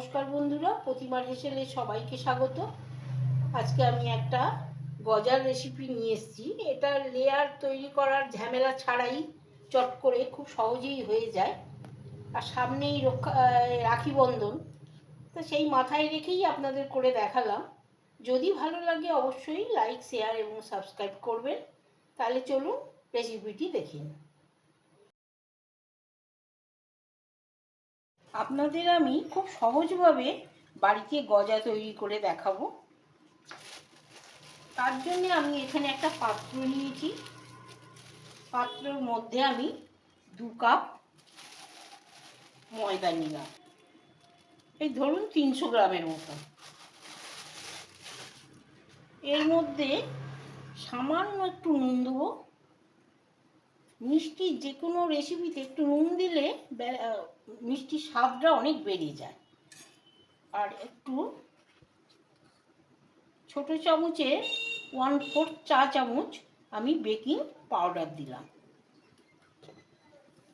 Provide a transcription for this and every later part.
নমস্কার বন্ধুরা প্রতিমার হেসেলে সবাইকে স্বাগত। আজকে আমি একটা গজার রেসিপি নিয়ে এসেছি। এটা লেয়ার তৈরি করার ঝামেলা ছাড়াই চট করে খুব সহজেই হয়ে যায়। আর সামনেই রক্ষা রাখি বন্ধন। তো সেই মাথায় রেখেই আপনাদের করে দেখালাম। যদি ভালো লাগে অবশ্যই লাইক শেয়ার এবং সাবস্ক্রাইব করবেন। তাহলে চলুন রেসিপিটি দেখিন আপনাদের আমি খুব সহজভাবে বাড়িতে গজা তৈরি করে দেখাবো। তার জন্য আমি এখানে একটা পাত্র নিয়েছি। পাত্রের মধ্যে আমি দু কাপ ময়দা নিলাম। এই ধরুন তিনশো গ্রামের মতো। এর মধ্যে সামান্য একটু নুন দেবো। মিষ্টি যে কোনো রেসিপিতে একটু নুন দিলে মিষ্টির স্বাদটা অনেক বেড়ে যায়। আর একটু ছোট চামচে ওয়ান ফোর্থ চা চামচ আমি বেকিং পাউডার দিলাম।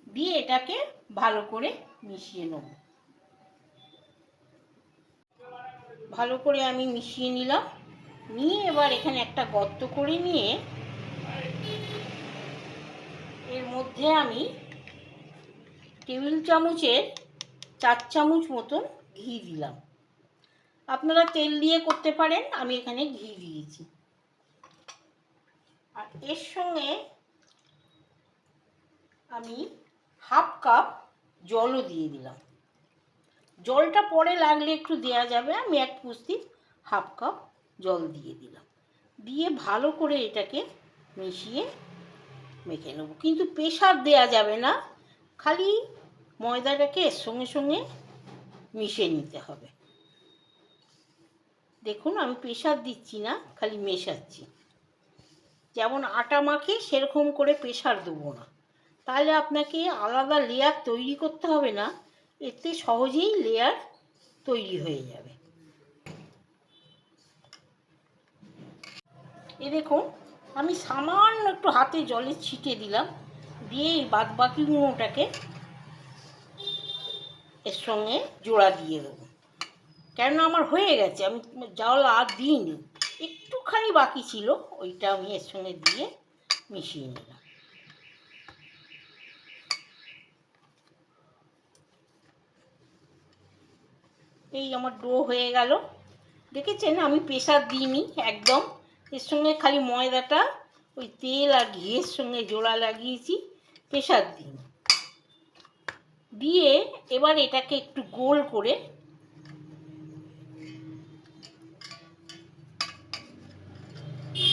দিয়ে এটাকে ভালো করে মিশিয়ে নেব। ভালো করে আমি মিশিয়ে নিলাম। নিয়ে এবার এখানে একটা গর্ত করে নিয়ে এর মধ্যে আমি টেবিল চামচের চার চামচ মতন ঘি দিলাম। আপনারা তেল দিয়ে করতে পারেন, আমি এখানে ঘি দিয়েছি। আর এর সঙ্গে আমি হাফ কাপ জলও দিয়ে দিলাম। জলটা পরে লাগলে একটু দেয়া যাবে, আমি এক পুস্তি হাফ কাপ জল দিয়ে দিলাম। দিয়ে ভালো করে এটাকে মিশিয়ে মেখে নেব। কিন্তু প্রেশার দেয়া যাবে না, খালি ময়দাটাকে এর সঙ্গে সঙ্গে মিশিয়ে নিতে হবে। দেখুন, আমি প্রেশার দিচ্ছি না, খালি মেশাচ্ছি। যেমন আটা মাখে সেরকম করে প্রেশার দেবো না। তাহলে আপনাকে আলাদা লেয়ার তৈরি করতে হবে না, এতে সহজেই লেয়ার তৈরি হয়ে যাবে। এ দেখুন, আমি সামান্য একটু হাতে জলে ছিটে দিলাম, দিয়ে এই বাদ বাকি গুঁড়োটাকে এর সঙ্গে জোড়া দিয়ে দেবো। কেননা আমার হয়ে গেছে, আমি জল আর দিইনি। একটুখানি বাকি ছিল, ওইটা আমি এর সঙ্গে দিয়ে মিশিয়ে নিলাম। এই আমার ডো হয়ে গেল। দেখেছেন, আমি প্রেশার দিইনি একদম। এর সঙ্গে খালি ময়দাটা, ওই তেল আর ঘিয়ের সঙ্গে জোড়া লাগিয়েছি প্রেশার দিইনি। দিয়ে এবার এটাকে একটু গোল করে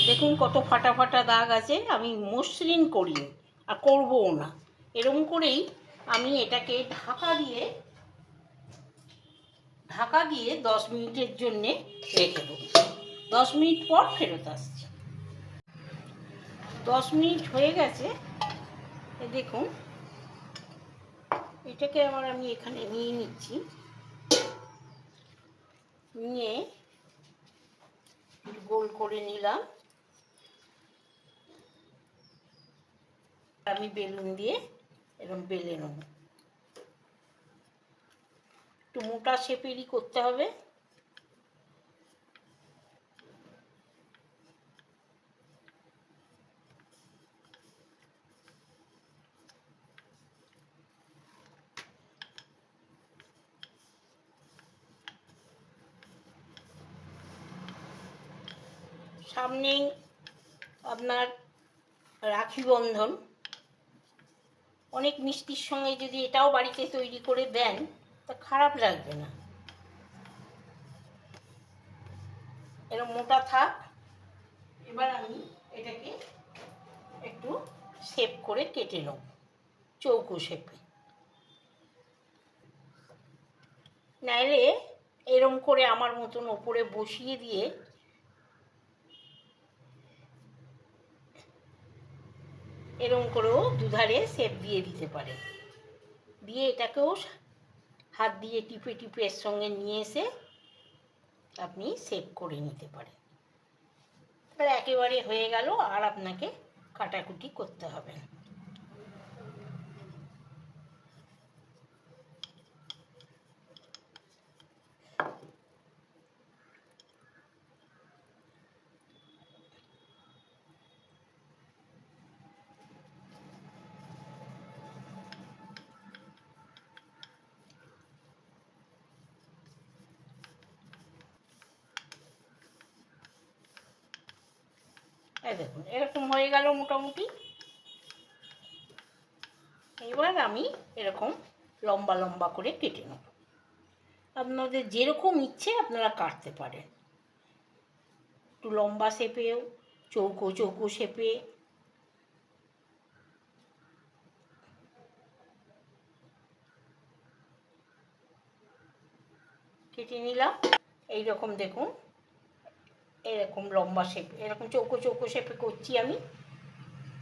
দেখুন কত ফাটা ফাটা দাগ আছে, আমি মসৃণ করিনি আর করবও না। এরকম করেই আমি এটাকে ঢাকা দিয়ে ঢাকা দিয়ে দশ মিনিটের জন্যে রেখে দেবো। দশ মিনিট পর ফেরত আসছি। দশ মিনিট হয়ে গেছে। দেখুন এটাকে আমার আমি এখানে নিয়ে নিচ্ছি। নিয়ে গোল করে নিলাম। আমি বেলুন দিয়ে এরকম বেলে নেব। একটু মোটা শেপেরই করতে হবে। সামনেই আপনার রাখি বন্ধন। অনেক মিষ্টির সঙ্গে যদি এটাও বাড়িতে তৈরি করে দেন, তা খারাপ লাগবে না। এরকম মোটা থাক। এবার আমি এটাকে একটু শেপ করে কেটে নেব, চৌকো শেপে। নাইলে এরম করে আমার মতন ওপরে বসিয়ে দিয়ে এরম করেও দুধারে সেপ দিয়ে দিতে পারে। দিয়ে এটাকেও হাত দিয়ে টিপে টিপে এর সঙ্গে নিয়ে এসে আপনি সেভ করে নিতে পারেন। তাহলে একেবারে হয়ে গেল আর আপনাকে কাটাকুটি করতে হবে না। এই দেখুন, এরকম হয়ে গেল মোটামুটি। এবার আমি এরকম লম্বা লম্বা করে কেটে নেব। আপনাদের যেরকম ইচ্ছে আপনারা কাটতে পারেন। একটু লম্বা শেপেও চৌকো চৌকো শেপে। কেটে নিলাম। এই রকম দেখুন এরকম লম্বা শেপ এরকম চৌকো চৌকো শেপে করছি আমি।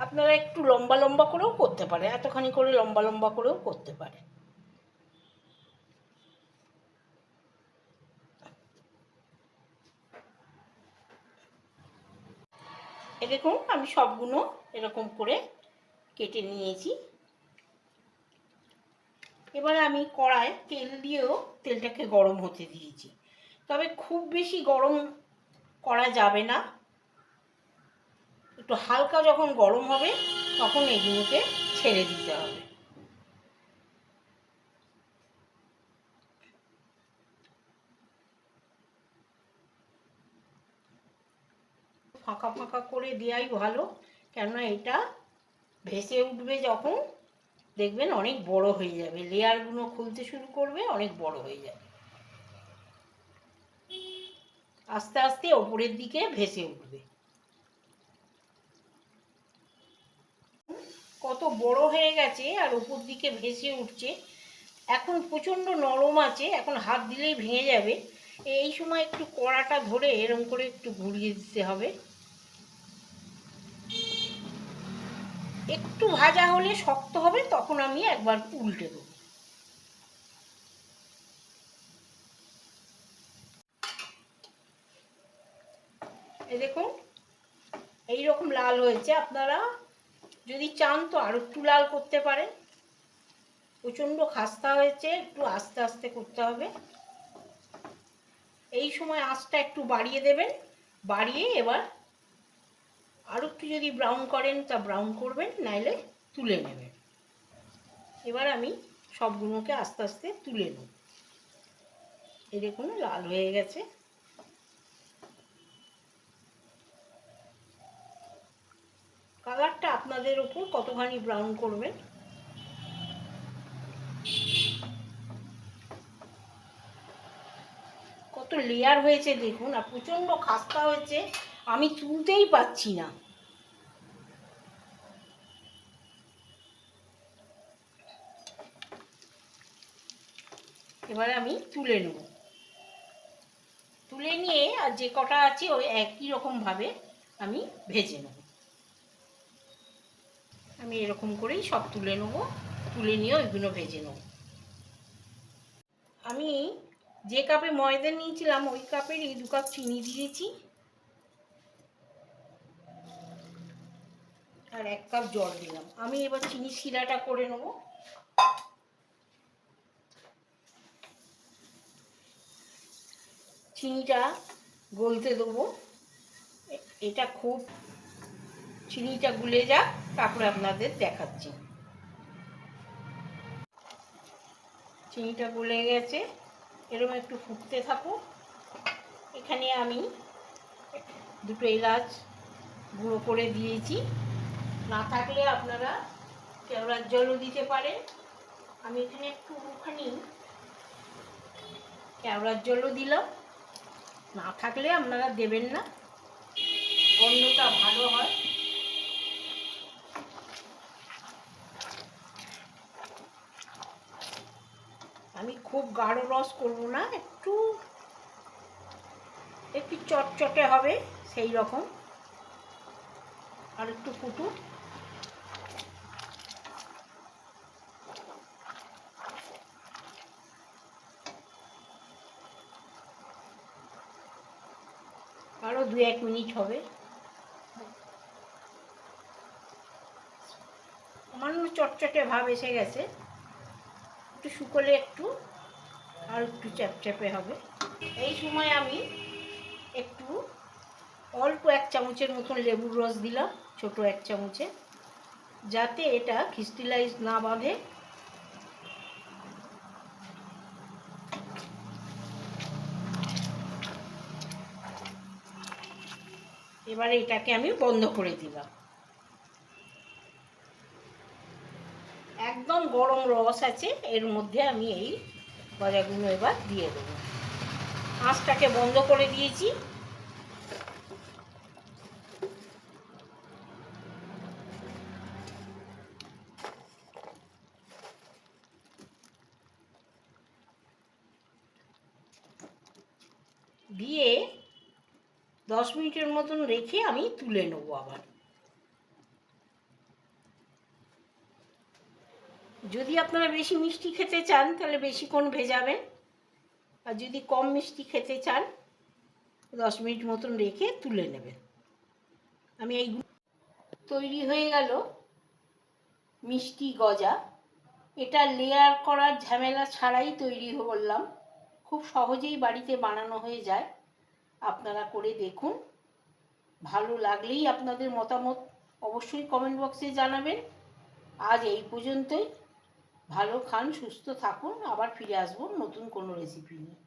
আপনারা একটু লম্বা লম্বা করেও করতে পারে, এতখানি করে লম্বা লম্বা করেও করতে পারে। এরকম আমি সবগুলো এরকম করে কেটে নিয়েছি। এবারে আমি কড়ায় তেল দিয়েও তেলটাকে গরম হতে দিয়েছি। তবে খুব বেশি গরম করা যাবে না। একটু হালকা যখন গরম হবে, তখন এগুলোকে ছেড়ে দিতে হবে। ফাঁকা ফাঁকা করে দেওয়াই ভালো, কেননা এটা ভেসে উঠবে যখন। দেখবেন অনেক বড় হয়ে যাবে। লেয়ারগুলো খুলতে শুরু করবে, অনেক বড় হয়ে যাবে। আস্তে আস্তে ওপরের দিকে ভেসে উঠবে। কত বড় হয়ে গেছে আর ওপর দিকে ভেসে উঠছে। এখন প্রচণ্ড নরম আছে, এখন হাত দিলেই ভেঙে যাবে। এই সময় একটু কড়াটা ধরে এরম করে একটু ঘুরিয়ে দিতে হবে। একটু ভাজা হলে শক্ত হবে, তখন আমি একবার উল্টে দেবো। এই দেখুন, এইরকম লাল হয়েছে। আপনারা যদি চান তো আরও একটু লাল করতে পারেন। প্রচণ্ড খাস্তা হয়েছে, একটু আস্তে আস্তে করতে হবে। এই সময় আঁচটা একটু বাড়িয়ে দেবেন। বাড়িয়ে এবার আরও একটু যদি ব্রাউন করেন তা ব্রাউন করবেন, নাইলে তুলে নেবেন। এবার আমি সবগুলোকে আস্তে আস্তে তুলে নেব। এই দেখুন, লাল হয়ে গেছে। কালারটা আপনাদের ওপর কতখানি ব্রাউন করবেন কত লেয়ার হয়েছে দেখুন, আর প্রচণ্ড খাস্তা হয়েছে, আমি তুলতেই পাচ্ছি না। এবারে আমি তুলে নেব। তুলে নিয়ে আর যে কটা আছে ওই একই রকমভাবে আমি ভেজে নেব। আমি এরকম করেই সব তুলে নেব, তুলে নিয়ে ওইগুলো ভেজে নেব। আমি যে কাপে ময়দা নিয়েছিলাম, ওই কাপেরই দু কাপ চিনি দিয়েছি। আর এক কাপ জল দিলাম। আমি এবার চিনি শিরাটা করে নেব। চিনিটা গলতে দেবো। এটা খুব, চিনিটা গুলে যাক। তারপরে আপনাদের দেখাচ্ছি। চিনিটা গলে গেছে। এরকম একটু ফুটতে থাকো এখানে আমি দুটো এলাচ গুঁড়ো করে দিয়েছি। না থাকলে আপনারা কেওড়ার জলও দিতে পারেন। আমি এখানে একটুখানি কেওড়ার জলও দিলাম। না থাকলে আপনারা দেবেন না। গন্ধটা ভালো হয়। আমি খুব গাঢ় রস করব না, একটু একটু চটচটে হবে সেই রকম। আর একটু কুটু আরও দু এক মিনিট হবে। সামান্য চটচটে ভাব এসে গেছে। একটু শুকোলে একটু, আর একটু চ্যাপচ্যাপে হবে। এই সময় আমি একটু অল্প এক চামচের মতন লেবুর রস দিলাম, ছোট এক চামচে, যাতে এটা ক্রিস্টালাইজ না বাঁধে। এবারে এটাকে আমি বন্ধ করে দিলাম। একদম গরম রস আছে, এর মধ্যে আমি এই গজাগুলো এবার দিয়ে দেবো। আঁচটাকে বন্ধ করে দিয়েছি। দিয়ে দশ মিনিটের মতন রেখে আমি তুলে নেব আবার। যদি আপনারা বেশি মিষ্টি খেতে চান, তাহলে বেশিক্ষণ ভেজাবেন। আর যদি কম মিষ্টি খেতে চান, দশ মিনিট মতন রেখে তুলে নেবেন। আমি এই তৈরি হয়ে গেল। মিষ্টি গজা। এটা লেয়ার করার ঝামেলা ছাড়াই তৈরি করলাম খুব সহজেই বাড়িতে বানানো হয়ে যায়। আপনারা করে দেখুন। ভালো লাগলেই আপনাদের মতামত অবশ্যই কমেন্ট বক্সে জানাবেন। আজ এই পর্যন্তই। ভালো খান সুস্থ থাকুন আবার ফিরে আসব নতুন কোনো রেসিপি নিয়ে।